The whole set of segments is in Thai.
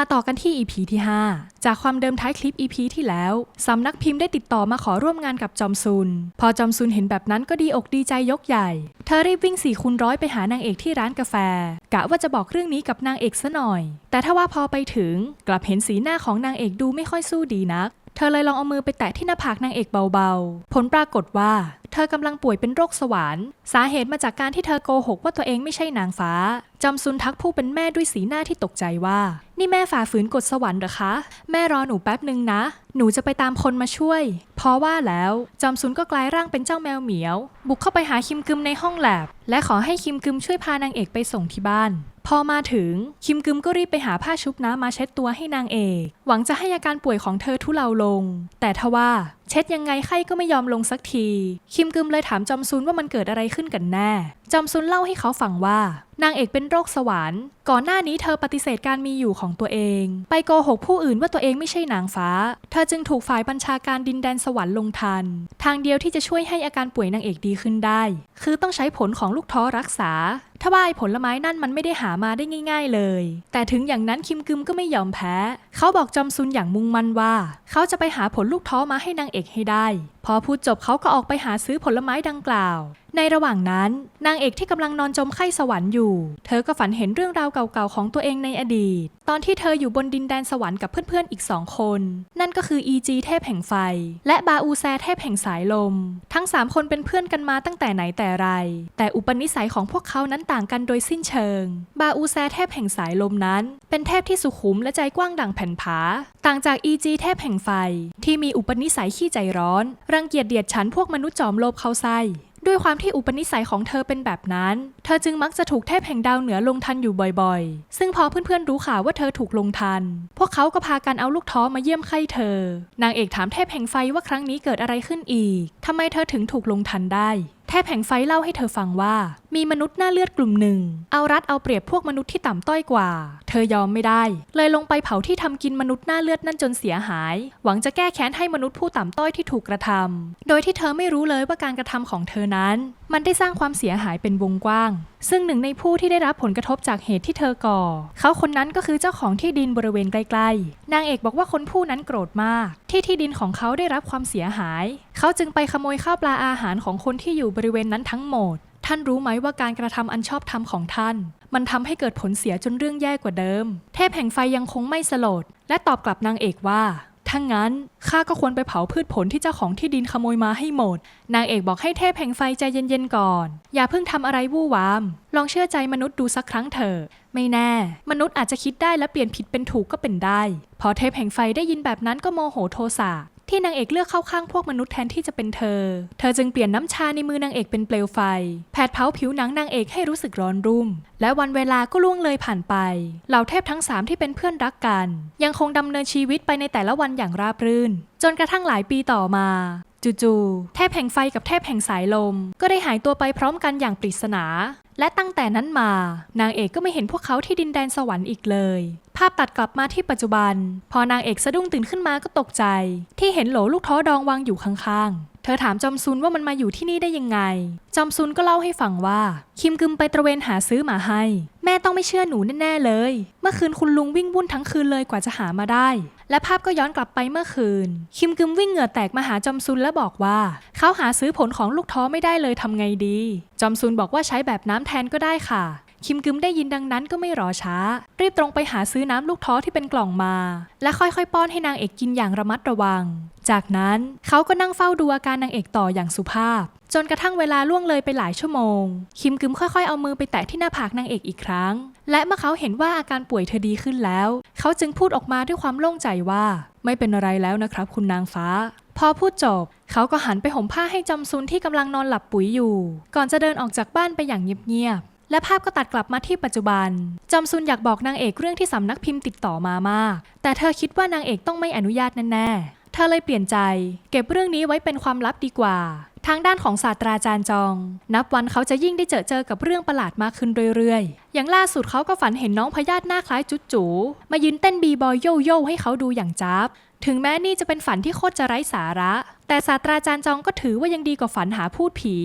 มาต่อกันที่ EP ที่ 5 จากความเดิมท้ายคลิป EP ที่แล้วสำนักพิมพ์ได้ติดต่อมาขอร่วมงานกับจอมซุน พอจอมซุนเห็นแบบนั้นก็ดีอกดีใจยกใหญ่ เธอรีบวิ่งสี่คูณร้อยไปหานางเอกที่ร้านกาแฟ กะว่าจะบอกเรื่องนี้กับนางเอกซะหน่อย แต่ถ้าว่าพอไปถึง กลับเห็นสีหน้าของนางเอกดูไม่ค่อยสู้ดีนัก เธอเลยลองเอามือไปแตะที่หน้าผากนางเอกเบาๆ ผลปรากฏว่า เธอกำลังป่วยเป็นโรคสวรรค์ สาเหตุมาจากการที่เธอโกหกว่าตัวเองไม่ใช่นางฟ้าจอมซุนทักผู้เป็นแม่ด้วยสีหน้าที่ตกใจว่า นี่แม่ฝ่าฝืนกฎสวรรค์หรอคะ แม่รอหนูแป๊บหนึ่งนะ หนูจะไปตามคนมาช่วย เพราะว่าแล้วจอมซุนก็กลายร่างเป็นเจ้าแมวเหมียว บุกเข้าไปหาคิมกึมในห้องแลบ และขอให้คิมกึมช่วยพานางเอกไปส่งที่บ้าน พอมาถึงคิมกึมก็รีบไปหาผ้าชุบน้ำมาเช็ดตัวให้นางเอก หวังจะให้อาการป่วยของเธอทุเลาลง แต่ทว่า เช็ดยังไงไข้ก็ไม่ยอมลงสักที คิมกึมเลยถามจอมซุนว่ามันเกิดอะไรขึ้นกันแน่ จอมซุนเล่าให้เขาฟังว่านางเอกเป็นโรคสวรรค์ ก่อนหน้านี้เธอปฏิเสธการมีอยู่ของตัวเอง ไปโกหกผู้อื่นว่าตัวเองไม่ใช่นางฟ้า เธอจึงถูกฝ่ายบัญชาการดินแดนสวรรค์ลงทัน ทางเดียวที่จะช่วยให้อาการป่วยนางเอกดีขึ้นได้ คือต้องใช้ผลของลูกท้อรักษา ถ้าว่าไอ้ผลไม้นั่นมันไม่ได้หามาได้ง่าย ๆเลย แต่ถึงอย่างนั้นคิมกึมก็ไม่ยอมแพ้ เขาบอกจอมซุนอย่างมุ่งมั่นว่า เขาจะไปหาผลลูกท้อมาให้นางเอกให้ได้ พอพูดจบเขาก็ออกไปหาซื้อผลไม้ดังกล่าว ในระหว่างนั้นนางเอกที่กำลังนอนจมไข้สวรรค์อยู่ เธอก็ฝันเห็นเรื่องราวเก่าๆของตัวเองในอดีต ตอนที่เธออยู่บนดินแดนสวรรค์กับเพื่อนๆอีกสองคน นั่นก็คือ EG เทพแห่งไฟ และบาอูแซเทพแห่งสายลม ทั้งสามคนเป็นเพื่อนกันมาตั้งแต่ไหนแต่ไร แต่อุปนิสัยของพวกเขานั้นต่างกันโดยสิ้นเชิง บาอูแซเทพแห่งสายลมนั้น เป็นเทพที่สุขุมและใจกว้างดังแผ่นผา ต่างจาก EG เทพแห่งไฟ ที่มีอุปนิสัยขี้ใจร้อน รังเกียจเดียดฉันพวกมนุษย์จอมโลภเข้าไส้ ด้วยความที่อุปนิสัยของเธอเป็นแบบนั้น เธอจึงมักจะถูกเทพแห่งดาวเหนือลงทันอยู่บ่อยๆ ซึ่งพอเพื่อนๆรู้ข่าวว่าเธอถูกลงทัน พวกเขาก็พากันเอาลูกท้อมาเยี่ยมไข้เธอ นางเอกถามเทพแห่งไฟว่าครั้งนี้เกิดอะไรขึ้นอีกทำไมเธอถึงถูกลงทันได้ แทบแห่งไฟเล่าให้เธอฟังว่า มีมนุษย์หน้าเลือดกลุ่มหนึ่ง เอารัดเอาเปรียบพวกมนุษย์ที่ต่ำต้อยกว่า เธอยอมไม่ได้ เลยลงไปเผาที่ทำกินมนุษย์หน้าเลือดนั่นจนเสียหาย หวังจะแก้แค้นให้มนุษย์ผู้ต่ำต้อยที่ถูกกระทำโดยที่เธอไม่รู้เลยว่าการกระทำของเธอนั้น มันได้สร้างความเสียหายเป็นวงกว้าง ซึ่งหนึ่งในผู้ที่ได้รับผลกระทบจากเหตุที่เธอก่อ เขาคนนั้นก็คือเจ้าของที่ดินบริเวณใกล้ๆ นางเอกบอกว่าคนผู้นั้นโกรธมาก ที่ที่ดินของเขาได้รับความเสียหาย เขาจึงไปขโมยข้าวปลาอาหารของคนที่อยู่บริเวณนั้นทั้งหมด ท่านรู้ไหมว่าการกระทำอันชอบธรรมของท่าน มันทำให้เกิดผลเสียจนเรื่องแย่กว่าเดิม เทพแห่งไฟยังคงไม่สลด และตอบกลับนางเอกว่า ถ้างั้นข้าก็ควรไปเผาพืชผลที่เจ้าของที่ดินขโมยมาให้หมด นางเอกบอกให้เทพแห่งไฟใจเย็นๆก่อน อย่าเพิ่งทำอะไรวู่วาม ลองเชื่อใจมนุษย์ดูสักครั้งเถอะ ไม่แน่ มนุษย์อาจจะคิดได้และเปลี่ยนผิดเป็นถูกก็เป็นได้ พอเทพแห่งไฟได้ยินแบบนั้นก็โมโหโทสะ ที่นางเอกเลือกเข้าข้างพวกมนุษย์แทนที่จะเป็นเธอ เธอจึงเปลี่ยนน้ำชาในมือนางเอกเป็นเปลวไฟ แผดเผาผิวหนังนางเอกให้รู้สึกร้อนรุ่ม และวันเวลาก็ล่วงเลยผ่านไป เหล่าเทพทั้งสามที่เป็นเพื่อนรักกัน ยังคงดำเนินชีวิตไปในแต่ละวันอย่างราบรื่น จนกระทั่งหลายปีต่อมาจู่ๆเทพแห่งไฟกับเทพแห่งสายลม ก็ได้หายตัวไปพร้อมกันอย่างปริศนา และตั้งแต่นั้นมา นางเอกก็ไม่เห็นพวกเขาที่ดินแดนสวรรค์อีกเลย ภาพตัดกลับมาที่ปัจจุบัน พอนางเอกสะดุ้งตื่นขึ้นมาก็ตกใจ ที่เห็นโหลลูกท้อดองวางอยู่ข้างๆ ธอถามจอมซุนว่ามันมาอยู่ที่นี่ได้ยังไง จอมซุนก็เล่าให้ฟังว่า คิมกึมไปตระเวนหาซื้อมาให้ แม่ต้องไม่เชื่อหนูแน่ๆเลย เมื่อคืนคุณลุงวิ่งวุ่นทั้งคืนเลยกว่าจะหามาได้ และภาพก็ย้อนกลับไปเมื่อคืน คิมกึมวิ่งเหงื่อแตกมาหาจอมซุนและบอกว่า เขาหาซื้อผลของลูกท้อไม่ได้เลยทำไงดี จอมซุนบอกว่าใช้แบบน้ำแทนก็ได้ค่ะ คิมกึมได้ยินดังนั้นก็ไม่รอช้า รีบตรงไปหาซื้อน้ำลูกท้อที่เป็นกล่องมา และค่อยๆ ป้อนให้นางเอกกินอย่างระมัดระวัง จากนั้นเขาก็นั่งเฝ้าดูอาการนางเอกต่ออย่างสุภาพ จนกระทั่งเวลาล่วงเลยไปหลายชั่วโมง คิมกึมค่อยๆ เอามือไปแตะที่หน้าผากนางเอกอีกครั้ง และเมื่อเขาเห็นว่าอาการป่วยเธอดีขึ้นแล้ว เขาจึงพูดออกมาด้วยความโล่งใจว่า ไม่เป็นอะไรแล้วนะครับ คุณนางฟ้า พอพูดจบ เขาก็หันไปห่มผ้าให้จอมซุนที่กำลังนอนหลับปุ๋ยอยู่ ก่อนจะเดินออกจากบ้านไปอย่างเงียบๆ และภาพก็ตัดกลับมาที่ปัจจุบัน จอมซุนอยากบอกนางเอกเรื่องที่สำนักพิมพ์ติดต่อมามาก แต่เธอคิดว่านางเอกต้องไม่อนุญาตแน่ๆ เธอเลยเปลี่ยนใจ เก็บเรื่องนี้ไว้เป็นความลับดีกว่า ทางด้านของศาสตราจารย์จอง นับวันเขาจะยิ่งได้เจอเจอกับเรื่องประหลาดมากขึ้นเรื่อยๆ อย่างล่าสุดเขาก็ฝันเห็นน้องพยาธิหน้าคล้ายจุดจูมายืนเต้นบีบอยโยโย่ให้เขาดูอย่างจับ ถึงแม้นี่จะเป็นฝันที่โคตรจะไร้สาระ แต่ศาสตราจารย์จองก็ถือว่ายังดีกว่าฝันหาพูดผี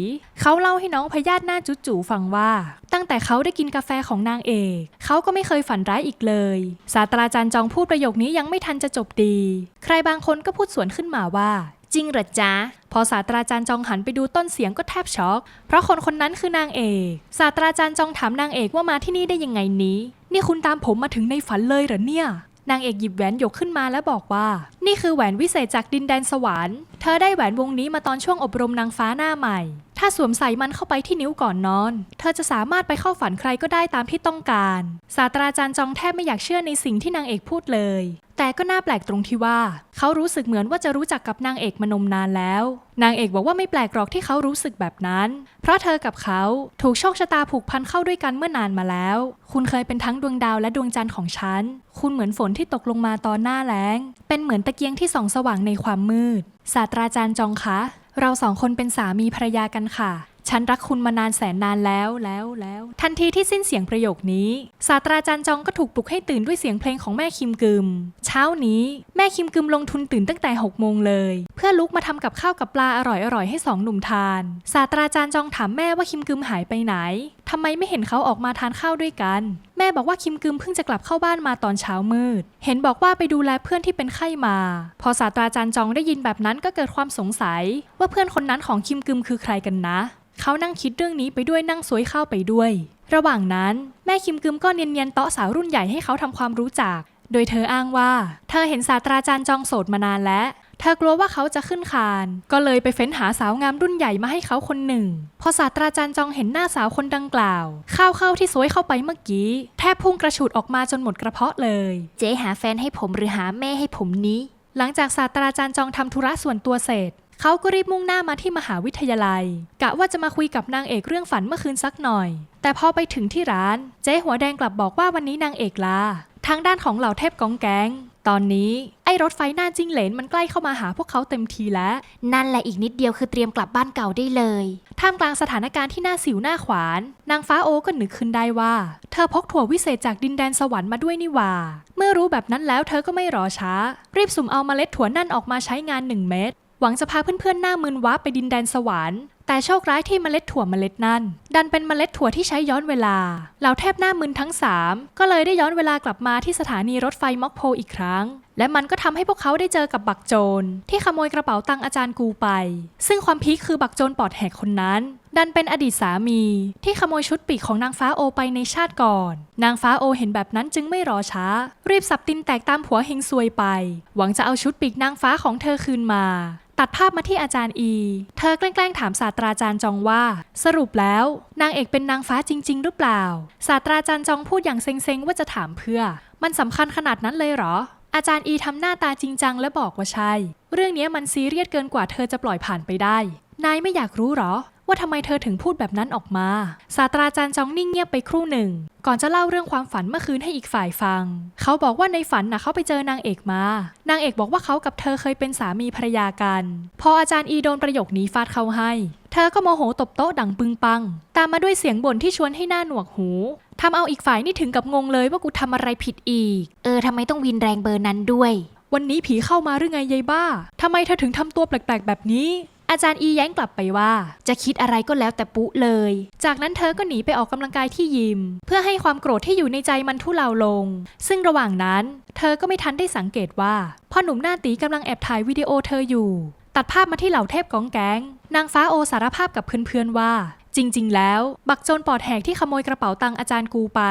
เขาเล่าให้น้องพยาธิหน้าจุดจูฟังว่า ตั้งแต่เขาได้กินกาแฟของนางเอก เขาก็ไม่เคยฝันร้ายอีกเลยศาสตราจารย์จองพูดประโยคนี้ยังไม่ทันจะจบดี ใครบางคนก็พูดสวนขึ้นมาว่า จริงเหรอจ๊ะพอศาสตราจารย์จองหันไปดูต้นเสียงก็แทบช็อก เพราะคนคนนั้นคือนางเอกศาสตราจารย์จองถามนางเอกว่ามาที่นี่ได้ยังไงนี้ นี่คุณตามผมมาถึงในฝันเลยเหรอเนี่ย นางเอกหยิบแหวนหยกขึ้นมาแล้วบอกว่า นี่คือแหวนวิเศษจากดินแดนสวรรค์ เธอได้แหวนวงนี้มาตอนช่วงอบรมนางฟ้าหน้าใหม่ ถ้าสวมใส่มันเข้าไปที่นิ้วก่อนนอน เธอจะสามารถไปเข้าฝันใครก็ได้ตามที่ต้องการ ศาสตราจารย์จองแทบไม่อยากเชื่อในสิ่งที่นางเอกพูดเลย แต่ก็น่าแปลกตรงที่ว่า เขารู้สึกเหมือนว่าจะรู้จักกับนางเอกมานมนานแล้ว นางเอกบอกว่าไม่แปลกหรอกที่เขารู้สึกแบบนั้น เพราะเธอกับเขาถูกโชคชะตาผูกพันเข้าด้วยกันเมื่อนานมาแล้ว คุณเคยเป็นทั้งดวงดาวและดวงจันทร์ของฉัน คุณเหมือนฝนที่ตกลงมาตอนหน้าแล้ง เป็นเหมือนตะเกียงที่ส่องสว่างในความมืด ศาสตราจารย์จองคะ เราสองคนเป็นสามีภรรยากันค่ะ ฉันรักคุณมานานแสนนานแล้วแล้วแล้ว ทันทีที่สิ้นเสียงประโยคนี้ ศาสตราจารย์จองก็ถูกปลุกให้ตื่นด้วยเสียงเพลงของแม่คิมกึม เช้านี้แม่คิมกึมลงทุนตื่นตั้งแต่6โมงเลย เพื่อลุกมาทำกับข้าวกับปลาอร่อยอร่อยให้สองหนุ่มทาน ศาสตราจารย์จองถามแม่ว่าคิมกึมหายไปไหนทำไมไม่เห็นเขาออกมาทานข้าวด้วยกันแม่บอกว่าคิมกึมเพิ่งจะกลับเข้าบ้านมาตอนเช้ามืด เห็นบอกว่าไปดูแลเพื่อนที่เป็นไข้มา พอศาสตราจารย์จองได้ยินแบบนั้นก็เกิดความสงสัย ว่าเพื่อนคนนั้นของคิมกึมคือใครกันนะ เขานั่งคิดเรื่องนี้ไปด้วยนั่งสวยข้าวไปด้วย ระหว่างนั้นแม่คิมกึมก็เนียนๆเตาะสาวรุ่นใหญ่ให้เขาทำความรู้จัก โดยเธออ้างว่า เธอเห็นศาสตราจารย์จองโสดมานานแล้ว เธอกลัวว่าเขาจะขึ้นคาน ก็เลยไปเฟ้นหาสาวงามรุ่นใหญ่มาให้เขาคนหนึ่ง พอศาสตราจารย์จองเห็นหน้าสาวคนดังกล่าว ข้าวเข้าที่สวยเข้าไปเมื่อกี้ แทบพุ่งกระฉูดออกมาจนหมดกระเพาะเลย เจ๊หาแฟนให้ผมหรือหาแม่ให้ผมนี้ หลังจากศาสตราจารย์จองทำธุระส่วนตัวเสร็จเขาก็รีบมุ่งหน้ามาที่มหาวิทยาลัย กะว่าจะมาคุยกับนางเอกเรื่องฝันเมื่อคืนสักหน่อย แต่พอไปถึงที่ร้าน เจ๊หัวแดงกลับบอกว่าวันนี้นางเอกลาทางด้านของเหล่าเทพกองแกง ตอนนี้ไอ้รถไฟหน้าจิ้งเหลนมันใกล้เข้ามาหาพวกเขาเต็มทีแล้ว นั่นแหละอีกนิดเดียวคือเตรียมกลับบ้านเก่าได้เลย ท่ามกลางสถานการณ์ที่น่าสิวหน้าขวาน นางฟ้าโอก็นึกขึ้นได้ว่า เธอพกถั่ววิเศษจากดินแดนสวรรค์มาด้วยนี่หว่า เมื่อรู้แบบนั้นแล้วเธอก็ไม่รอช้า รีบสุ่มเอาเมล็ดถั่วนั่นออกมาใช้งานหนึ่งเม็ดหวังจะพาเพื่อนๆหน้ามืนว้าไปดินแดนสวรรค์ แต่โชคร้ายที่เมล็ดถั่วเมล็ดนั่นดันเป็นเมล็ดถั่วที่ใช้ย้อนเวลา เหล่าเทพหน้ามืนทั้งสามก็เลยได้ย้อนเวลากลับมาที่สถานีรถไฟม็อกโพอีกครั้ง และมันก็ทำให้พวกเขาได้เจอกับบักโจรที่ขโมยกระเป๋าตังอาจารย์กูไป ซึ่งความพีคคือบักโจรปอดแหกคนนั้น ดันเป็นอดีตสามี ที่ขโมยชุดปีกของนางฟ้าโอไปในชาติก่อน นางฟ้าโอเห็นแบบนั้นจึงไม่รอช้า รีบสับตินแตกตามผัวเฮงซวยไป หวังจะเอาชุดปีกนางฟ้าของเธอคืนมา ตัดภาพมาที่อาจารย์อี เธอแกล้งถามศาสตราจารย์จองว่า สรุปแล้ว นางเอกเป็นนางฟ้าจริง ๆ หรือเปล่า ศาสตราจารย์จองพูดอย่างเซ็งๆ ว่าจะถามเพื่อ มันสำคัญขนาดนั้นเลยเหรอ อาจารย์อีทำหน้าตาจริงจังและบอกว่าใช่ เรื่องนี้มันซีเรียสเกินกว่าเธอจะปล่อยผ่านไปได้ นายไม่อยากรู้หรอ ว่าทำไมเธอถึงพูดแบบนั้นออกมา ศาสตราจารย์จองนิ่งเงียบไปครู่หนึ่ง ก่อนจะเล่าเรื่องความฝันเมื่อคืนให้อีกฝ่ายฟัง เขาบอกว่าในฝันน่ะเขาไปเจอนางเอกมา นางเอกบอกว่าเขากับเธอเคยเป็นสามีภรรยากัน พออาจารย์อีโดนประโยคนี้ฟาดเข้าให้ เธอก็โมโหตบโต๊ะดังปึงปัง ตามมาด้วยเสียงบ่นที่ชวนให้หน้าหนวกหูทำเอาอีกฝ่ายนี่ถึงกับงงเลยว่ากูทำอะไรผิดอีก เออทำไมต้องวินแรงเบอร์นั้นด้วย วันนี้ผีเข้ามาหรือไงยายบ้าทำไมเธอถึงทำตัวแปลกๆ แบบนี้ อาจารย์อีแย้งกลับไปว่า จะคิดอะไรก็แล้วแต่ปุ๊เลย จากนั้นเธอก็หนีไปออกกำลังกายที่ยิม เพื่อให้ความโกรธที่อยู่ในใจมันทุเลาลง ซึ่งระหว่างนั้น เธอก็ไม่ทันได้สังเกตว่าพ่อหนุ่มหน้าตีกำลังแอบถ่ายวิดีโอเธออยู่ ตัดภาพมาที่เหล่าเทพกองแก๊งนางฟ้าโอสารภาพกับเพื่อนๆว่า จริง ๆ แล้ว บักโจรปอดแหกที่ขโมยกระเป๋าตังอาจารย์กูไป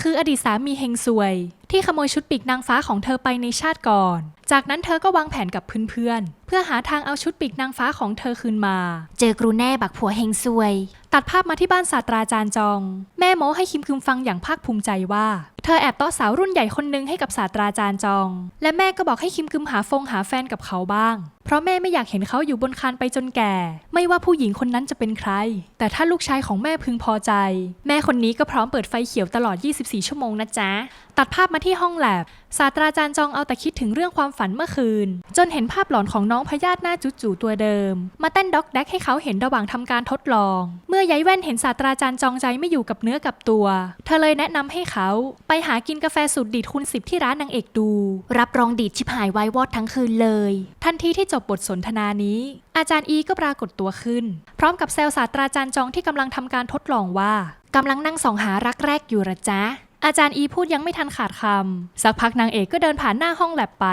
คืออดีตสามีเฮงซวยที่ขโมยชุดปีกนางฟ้าของเธอไปในชาติก่อน จากนั้นเธอก็วางแผนกับเพื่อนๆ เพื่อหาทางเอาชุดปีกนางฟ้าของเธอคืนมา เจอกรูแน่บักผัวเฮงซวย ตัดภาพมาที่บ้านศาสตราจารย์จอง แม่โม้ให้คิมคืมฟังอย่างภาคภูมิใจว่า เธอแอบเต้อสาวรุ่นใหญ่คนหนึ่งให้กับศาสตราจารย์จอง และแม่ก็บอกให้คิมคืมหาฟงหาแฟนกับเขาบ้าง เพราะแม่ไม่อยากเห็นเขาอยู่บนคานไปจนแก่ ไม่ว่าผู้หญิงคนนั้นจะเป็นใคร แต่ถ้าลูกชายของแม่พึงพอใจ แม่คนนี้ก็พร้อมเปิดไฟเขียวตลอด 24 ชั่วโมงนะจ๊ะ ตัดภาพมาที่ห้องแลบศาสตราจารย์จองเอาแต่คิดถึงเรื่องความฝันเมื่อคืน จนเห็นภาพหลอนของน้องพยาธิหน้าจุจูตัวเดิม มาเต้นด็อกแดกให้เขาเห็นระหว่างทำการทดลอง เมื่อยายแว่นเห็นศาสตราจารย์จองใจไม่อยู่กับเนื้อกับตัว เธอเลยแนะนำให้เขา ไปหากินกาแฟสูตรดีดคูณสิบที่ร้านนางเอกดู รับรองดีดชิบหายไว้วอดทั้งคืนเลย ทันทีที่จบบทสนทนานี้ อาจารย์อีก็ปรากฏตัวขึ้น พร้อมกับแซวศาสตราจารย์จองที่กำลังทำการทดลองว่ากำลังนั่งส่องหารักแรกอยู่ระจ๊ะ อาจารย์อีพูดยังไม่ทันขาดคำสักพักนางเอกก็เดินผ่านหน้าห้องแลบไป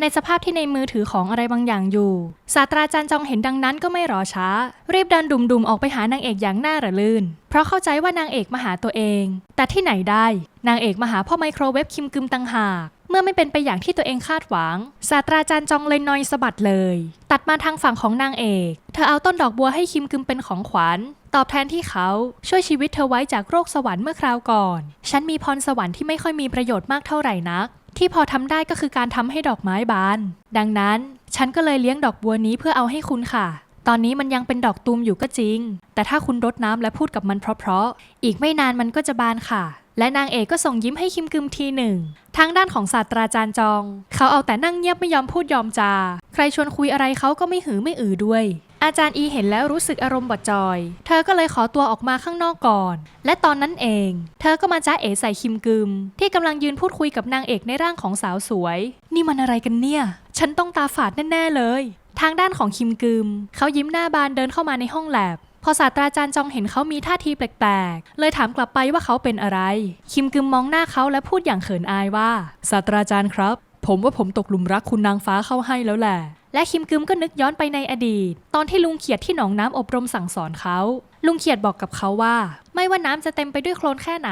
ในสภาพที่ในมือถือของอะไรบางอย่างอยู่ศาสตราจารย์จองเห็นดังนั้นก็ไม่รอช้า รีบเดินดุมๆออกไปหานางเอกอย่างหน้าระลื่น เพราะเข้าใจว่านางเอกมาหาตัวเอง แต่ที่ไหนได้ นางเอกมาหาพ่อไมโครเวฟคิมกึมตังหาก เมื่อไม่เป็นไปอย่างที่ตัวเองคาดหวัง ศาสตราจารย์จองเลยนอยสะบัดเลย ตัดมาทางฝั่งของนางเอก เธอเอาต้นดอกบัวให้คิมกึมเป็นของขวัญ ตอบแทนที่เขาช่วยชีวิตเธอไว้จากโรคสวรรค์เมื่อคราวก่อน ฉันมีพรสวรรค์ที่ไม่ค่อยมีประโยชน์มากเท่าไหร่นัก ที่พอทำได้ก็คือการทำให้ดอกไม้บาน ดังนั้น ฉันก็เลยเลี้ยงดอกบัวนี้เพื่อเอาให้คุณค่ะตอนนี้มันยังเป็นดอกตูมอยู่ก็จริง แต่ถ้าคุณรดน้ำและพูดกับมันเพราะๆ อีกไม่นานมันก็จะบานค่ะ และนางเอกก็ส่งยิ้มให้คิมกึมทีหนึ่งทางด้านของศาสตราจารย์จอง เขาเอาแต่นั่งเงียบไม่ยอมพูดยอมจา ใครชวนคุยอะไรเขาก็ไม่หือไม่อือด้วย อาจารย์อีเห็นแล้วรู้สึกอารมณ์บดจอย เธอก็เลยขอตัวออกมาข้างนอกก่อน และตอนนั้นเอง เธอก็มาจ้าเอ๋ใส่คิมกึม ที่กำลังยืนพูดคุยกับนางเอกในร่างของสาวสวย นี่มันอะไรกันเนี่ย ฉันต้องตาฝาดแน่ๆเลย ทางด้านของคิมกึม เขายิ้มหน้าบานเดินเข้ามาในห้องแลบ พอศาสตราจารย์จองเห็นเขามีท่าทีแปลกๆ เลยถามกลับไปว่าเขาเป็นอะไร คิมกึมมองหน้าเขาและพูดอย่างเขินอายว่าศาสตราจารย์ครับ ผมว่าผมตกหลุมรักคุณนางฟ้าเข้าให้แล้วแหละและคิมกึมก็นึกย้อนไปในอดีต ตอนที่ลุงเขียดที่หนองน้ำอบรมสั่งสอนเขาลุงเขียดบอกกับเขาว่า ไม่ว่าน้ำจะเต็มไปด้วยโคลนแค่ไหน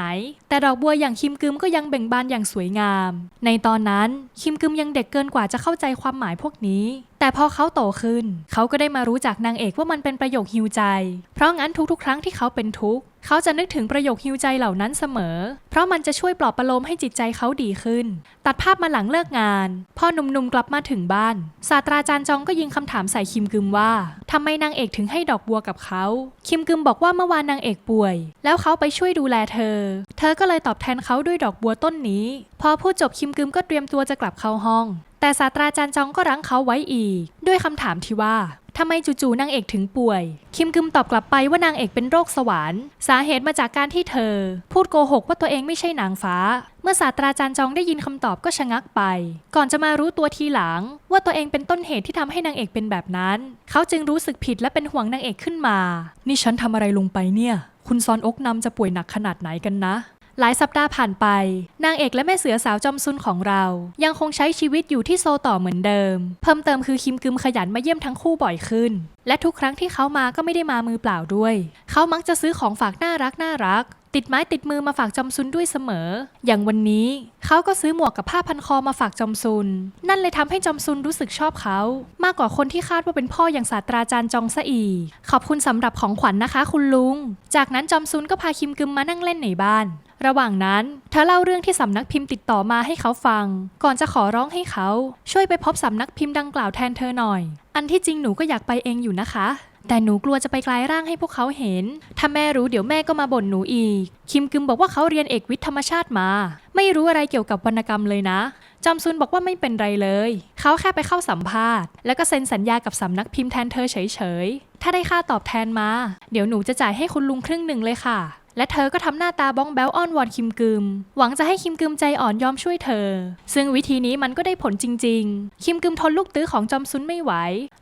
แต่ดอกบัวอย่างคิมกึมก็ยังเบ่งบานอย่างสวยงาม ในตอนนั้นคิมกึมยังเด็กเกินกว่าจะเข้าใจความหมายพวกนี้ แต่พอเขาโตขึ้น เขาก็ได้มารู้จากนางเอกว่ามันเป็นประโยคฮิวใจ เพราะงั้นทุกๆ ครั้งที่เขาเป็นทุกข์เขาจะนึกถึงประโยคฮิวใจเหล่านั้นเสมอ เพราะมันจะช่วยปลอบประโลมให้จิตใจเขาดีขึ้น ตัดภาพมาหลังเลิกงานพ่อหนุ่มๆกลับมาถึงบ้าน ศาสตราจารย์จองก็ยิงคำถามใส่คิมกึมว่าทำไมนางเอกถึงให้ดอกบัวกับเขา คิมกึมบอกว่าเมื่อวานนางเอกป่วย แล้วเขาไปช่วยดูแลเธอ เธอก็เลยตอบแทนเขาด้วยดอกบัวต้นนี้ พอพูดจบคิมกึมก็เตรียมตัวจะกลับเข้าห้อง แต่ศาสตราจารย์จองก็รั้งเขาไว้อีก ด้วยคำถามที่ว่าทำไมจู่ๆนางเอกถึงป่วย คิมกึมตอบกลับไปว่านางเอกเป็นโรคสวรรค์ สาเหตุมาจากการที่เธอ พูดโกหกว่าตัวเองไม่ใช่นางฟ้า มื่อศาสตราจารย์จองได้ยินคำตอบก็ชะงักไป ก่อนจะมารู้ตัวทีหลัง ว่าตัวเองเป็นต้นเหตุที่ทำให้นางเอกเป็นแบบนั้น เขาจึงรู้สึกผิดและเป็นห่วงนางเอกขึ้นมา นี่ฉันทำอะไรลงไปเนี่ย คุณซอนอกนำจะป่วยหนักขนาดไหนกันนะหลายสัปดาห์ผ่านไป นางเอกและแม่เสือสาวจอมซุนของเรา ยังคงใช้ชีวิตอยู่ที่โซต่อเหมือนเดิม เพิ่มเติมคือคิมกึมขยันมาเยี่ยมทั้งคู่บ่อยขึ้น และทุกครั้งที่เขามาก็ไม่ได้มามือเปล่าด้วย เขามักจะซื้อของฝากน่ารักน่ารัก ติดไม้ติดมือมาฝากจอมซุนด้วยเสมอ อย่างวันนี้เขาก็ซื้อหมวกกับผ้าพันคอมาฝากจอมซุน นั่นเลยทำให้จอมซุนรู้สึกชอบเขา มากกว่าคนที่คาดว่าเป็นพ่ออย่างศาสตราจารย์จองซะอีขอบคุณสำหรับของขวัญนนะคะ คุณลุง จากนั้นจอมซุนก็พาคิมกึมมานั่งเล่นในบ้านระหว่างนั้นเธอเล่าเรื่องที่สำนักพิมพ์ติดต่อมาให้เขาฟัง ก่อนจะขอร้องให้เขา ช่วยไปพบสำนักพิมพ์ดังกล่าวแทนเธอหน่อย อันที่จริงหนูก็อยากไปเองอยู่นะคะ แต่หนูกลัวจะไปกลายร่างให้พวกเขาเห็น ถ้าแม่รู้เดี๋ยวแม่ก็มาบ่นหนูอีก คิมกึมบอกว่าเขาเรียนเอกวิทย์ธรรมชาติมา ไม่รู้อะไรเกี่ยวกับวรรณกรรมเลยนะ จอมซุนบอกว่าไม่เป็นไรเลย เขาแค่ไปเข้าสัมภาษณ์ แล้วก็เซ็นสัญญากับสำนักพิมพ์แทนเธอเฉยๆ ถ้าได้ค่าตอบแทนมา เดี๋ยวหนูจะจ่ายให้คุณลุงครึ่งหนึ่งเลยค่ะ และเธอก็ทำหน้าตาบ้องแบ้วอ้อนวอนคิมกึม หวังจะให้คิมกึมใจอ่อนยอมช่วยเธอ ซึ่งวิธีนี้มันก็ได้ผลจริง ๆ คิมกึมทนลูกตื้อของจอมซุนไม่ไหว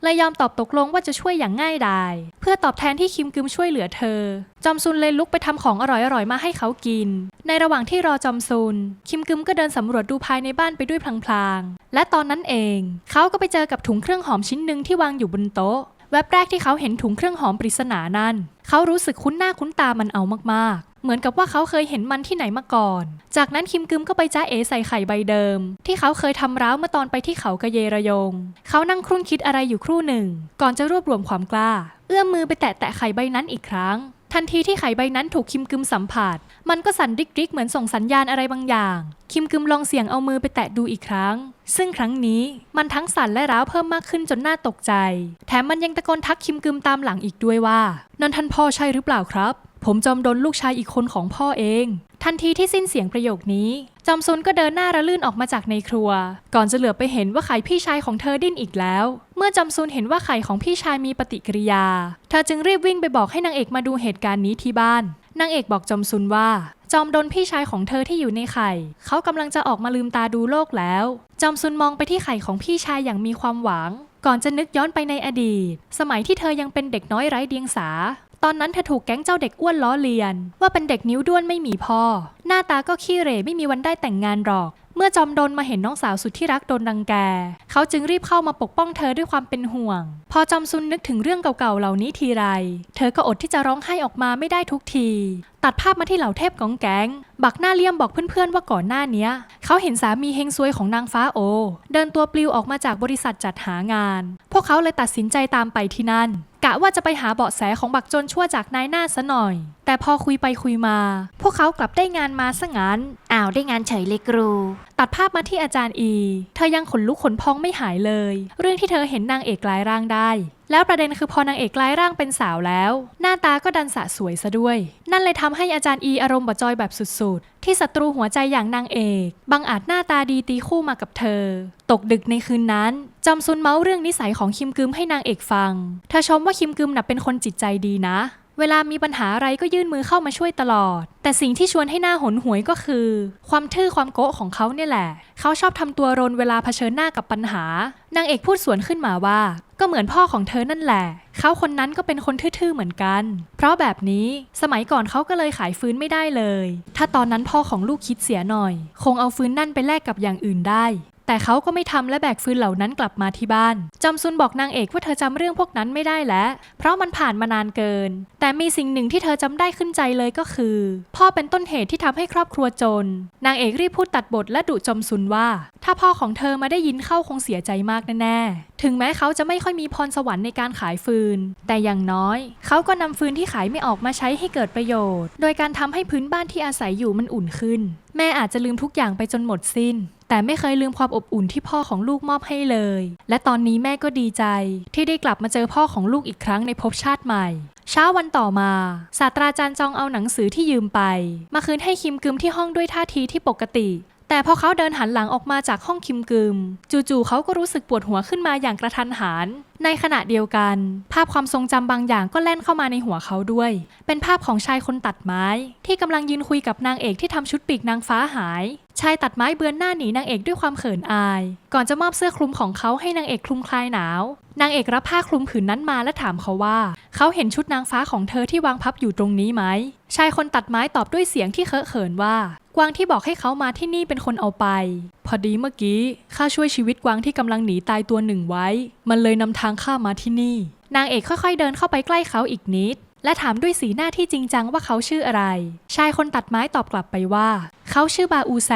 เลยยอมตอบตกลงว่าจะช่วยอย่างง่ายดายเพื่อตอบแทนที่คิมกึมช่วยเหลือเธอ จอมซุนเลยลุกไปทำของอร่อยๆมาให้เขากิน ในระหว่างที่รอจอมซุน คิมกึมก็เดินสำรวจดูภายในบ้านไปด้วยพลางๆและตอนนั้นเอง เขาก็ไปเจอกับถุงเครื่องหอมชิ้นหนึ่งที่วางอยู่บนโต๊ะ แวบแรกที่เขาเห็นถุงเครื่องหอมปริศนานั่น เขารู้สึกคุ้นหน้าคุ้นตามันเอามากๆ เหมือนกับว่าเขาเคยเห็นมันที่ไหนมาก่อน จากนั้นคิมกึมก็ไปจ้าเอใส่ไข่ใบเดิม ที่เขาเคยทำร้าวเมื่อตอนไปที่เขากระเยระยง เขานั่งครุ่นคิดอะไรอยู่ครู่หนึ่ง ก่อนจะรวบรวมความกล้า เอื้อมมือไปแตะแตะไข่ใบนั้นอีกครั้ง ทันทีที่ไข่ใบนั้นถูกคิมกึมสัมผัส มันก็สั่นริกริกๆเหมือนส่งสัญญาณอะไรบางอย่าง คิมกึมลองเสี่ยงเอามือไปแตะดูอีกครั้ง ซึ่งครั้งนี้มันทั้งสั่นและร้าวเพิ่มมากขึ้นจนน่าตกใจ แถมมันยังตะโกนทักคิมกึมตามหลังอีกด้วยว่า นันทันพ่อใช่หรือเปล่าครับ ผมจอมดนลูกชายอีกคนของพ่อเอง ทันทีที่สิ้นเสียงประโยคนี้ จอมซุนก็เดินหน้าระลื่นออกมาจากในครัว ก่อนจะเหลือบไปเห็นว่าไข่พี่ชายของเธอดิ้นอีกแล้ว เมื่อจอมซุนเห็นว่าไข่ของพี่ชายมีปฏิกิริยา เธอจึงรีบวิ่งไปบอกให้นางเอกมาดูเหตุการณ์นี้ที่บ้าน นางเอกบอกจอมซุนว่าจอมดนพี่ชายของเธอที่อยู่ในไข่ เขากำลังจะออกมาลืมตาดูโลกแล้ว จอมซุนมองไปที่ไข่ของพี่ชายอย่างมีความหวัง ก่อนจะนึกย้อนไปในอดีต สมัยที่เธอยังเป็นเด็กน้อยไร้เดียงสา ตอนนั้นเธอถูกแก๊งเจ้าเด็กอ้วนล้อเลียน ว่าเป็นเด็กนิ้วด้วนไม่มีพ่อ หน้าตาก็ขี้เหร่ไม่มีวันได้แต่งงานหรอก เมื่อจอมดนมาเห็นน้องสาวสุดที่รักโดนรังแก เขาจึงรีบเข้ามาปกป้องเธอด้วยความเป็นห่วง พอจอมซุนนึกถึงเรื่องเก่าๆเหล่านี้ทีไร เธอก็อดที่จะร้องไห้ออกมาไม่ได้ทุกที ตัดภาพมาที่เหล่าเทพกองแก๊ง บักหน้าเลี่ยมบอกเพื่อนๆว่าก่อนหน้านี้เขาเห็นสามีเฮงซวยของนางฟ้าโอ เดินตัวปลิวออกมาจากบริษัทจัดหางาน พวกเขาเลยตัดสินใจตามไปที่นั่น กะว่าจะไปหาเบาะแสของบักจนชั่วจากนายหน้าซะหน่อย แต่พอคุยไปคุยมา พวกเขากลับได้งานมาซะงั้น อ้าวได้งานเฉยเลยครู ตัดภาพมาที่อาจารย์อี เธอยังขนลุกขนพองไม่หายเลย เรื่องที่เธอเห็นนางเอกกลายร่างได้ แล้วประเด็นคือพอนางเอกกลายร่างเป็นสาวแล้ว หน้าตาก็ดันสะสวยซะด้วย นั่นเลยทำให้อาจารย์อีอารมณ์บจอยแบบสุดๆ ที่ศัตรูหัวใจอย่างนางเอกบังอาจหน้าตาดีตีคู่มากับเธอ ตกดึกในคืนนั้นจำซุนเมาส์เรื่องนิสัยของคิมกึมให้นางเอกฟังเธอชมว่าคิมกึมน่ะเป็นคนจิตใจดีนะ เวลามีปัญหาอะไรก็ยื่นมือเข้ามาช่วยตลอด แต่สิ่งที่ชวนให้หน้าหนหวยก็คือ ความทื่อความโก๊ะของเขาเนี่ยแหละ เขาชอบทำตัวรนเวลาเผชิญหน้ากับปัญหานางเอกพูดสวนขึ้นมาว่า ก็เหมือนพ่อของเธอนั่นแหละ เขาคนนั้นก็เป็นคนทื่อๆเหมือนกัน เพราะแบบนี้สมัยก่อนเขาก็เลยขายฟื้นไม่ได้เลย ถ้าตอนนั้นพ่อของลูกคิดเสียหน่อย คงเอาฟื้นนั่นไปแลกกับอย่างอื่นได้ แต่เขาก็ไม่ทำและแบกฟืนเหล่านั้นกลับมาที่บ้านจำซุนบอกนางเอกว่าเธอจำเรื่องพวกนั้นไม่ได้แล้ว เพราะมันผ่านมานานเกิน แต่มีสิ่งหนึ่งที่เธอจำได้ขึ้นใจเลยก็คือ พ่อเป็นต้นเหตุที่ทำให้ครอบครัวจน นางเอกรีบพูดตัดบทและดุจอมซุนว่า ถ้าพ่อของเธอมาได้ยินเข้าคงเสียใจมากแน่ๆ ถึงแม้เขาจะไม่ค่อยมีพรสวรรค์ในการขายฟืน แต่อย่างน้อย เขาก็นำฟืนที่ขายไม่ออกมาใช้ให้เกิดประโยชน์ โดยการทำให้พื้นบ้านที่อาศัยอยู่มันอุ่นขึ้น แม่อาจจะลืมทุกอย่างไปจนหมดสิ้น แต่ไม่เคยลืมความอบอุ่นที่พ่อของลูกมอบให้เลย และตอนนี้แม่ก็ดีใจ ที่ได้กลับมาเจอพ่อของลูกอีกครั้งในภพชาติใหม่ เช้าวันต่อมา ศาสตราจารย์จองเอาหนังสือที่ยืมไป มาคืนให้คิมกึมที่ห้องด้วยท่าทีที่ปกติ แต่พอเขาเดินหันหลังออกมาจากห้องคิมกึม จู่ๆเขาก็รู้สึกปวดหัวขึ้นมาอย่างกระทันหัน ในขณะเดียวกัน ภาพความทรงจำบางอย่างก็แล่นเข้ามาในหัวเขาด้วย เป็นภาพของชายคนตัดไม้ ที่กำลังยืนคุยกับนางเอกที่ทำชุดปีกนางฟ้าหาย ชายตัดไม้เบือนหน้าหนีนางเอกด้วยความเขินอาย ก่อนจะมอบเสื้อคลุมของเขาให้นางเอกคลุมคลายหนาว นางเอกรับผ้าคลุมผืนนั้นมาและถามเขาว่า เขาเห็นชุดนางฟ้าของเธอที่วางพับอยู่ตรงนี้ไหม ชายคนตัดไม้ตอบด้วยเสียงที่เคอะเขินว่า กวางที่บอกให้เขามาที่นี่เป็นคนเอาไป พอดีเมื่อกี้ข้าช่วยชีวิตกวางที่กำลังหนีตายตัวหนึ่งไว้ มันเลยนำทางข้ามาที่นี่ นางเอกค่อยๆเดินเข้าไปใกล้เขาอีกนิด และถามด้วยสีหน้าที่จริงจังว่าเขาชื่ออะไร ชายคนตัดไม้ตอบกลับไปว่า เขาชื่อบาอูแซ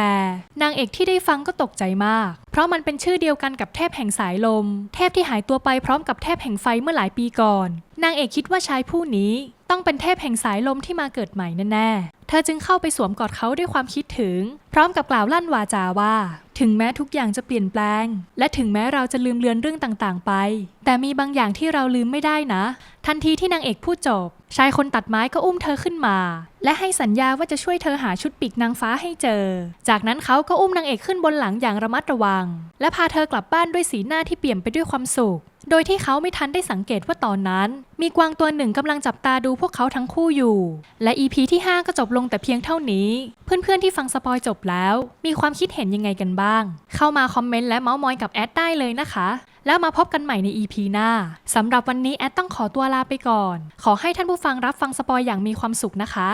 นางเอกที่ได้ฟังก็ตกใจมาก เพราะมันเป็นชื่อเดียวกันกับเทพแห่งสายลม เทพที่หายตัวไปพร้อมกับเทพแห่งไฟเมื่อหลายปีก่อน นางเอกคิดว่าชายผู้นี้ ต้องเป็นเทพแห่งสายลมที่มาเกิดใหม่แน่ๆ เธอจึงเข้าไปสวมกอดเขาด้วยความคิดถึง พร้อมกับกล่าวลั่นวาจาว่า ถึงแม้ทุกอย่างจะเปลี่ยนแปลง และถึงแม้เราจะลืมเลือนเรื่องต่างๆ ไป แต่มีบางอย่างที่เราลืมไม่ได้นะ ทันทีที่นางเอกพูดจบ ชายคนตัดไม้ก็อุ้มเธอขึ้นมา และให้สัญญาว่าจะช่วยเธอหาชุดปีกนางฟ้าให้เจอ จากนั้นเขาก็อุ้มนางเอกขึ้นบนหลังอย่างระมัดระวัง และพาเธอกลับบ้านด้วยสีหน้าที่เปี่ยมไปด้วยความสุข โดยที่เขาไม่ทันได้สังเกตว่าตอนนั้น มีกวางตัวหนึ่งกำลังจับตาดูพวกเขาทั้งคู่อยู่ และ EP ที่ 5 ก็จบลงแต่เพียงเท่านี้ เพื่อนๆที่ฟังสปอยจบแล้ว มีความคิดเห็นยังไงกันบ้าง เข้ามาคอมเมนต์และเมาส์มอยกับแอดได้เลยนะคะ แล้วมาพบกันใหม่ใน EP หน้าสำหรับวันนี้แอดต้องขอตัวลาไปก่อน ขอให้ท่านผู้ฟังรับฟังสปอยอย่างมีความสุขนะคะ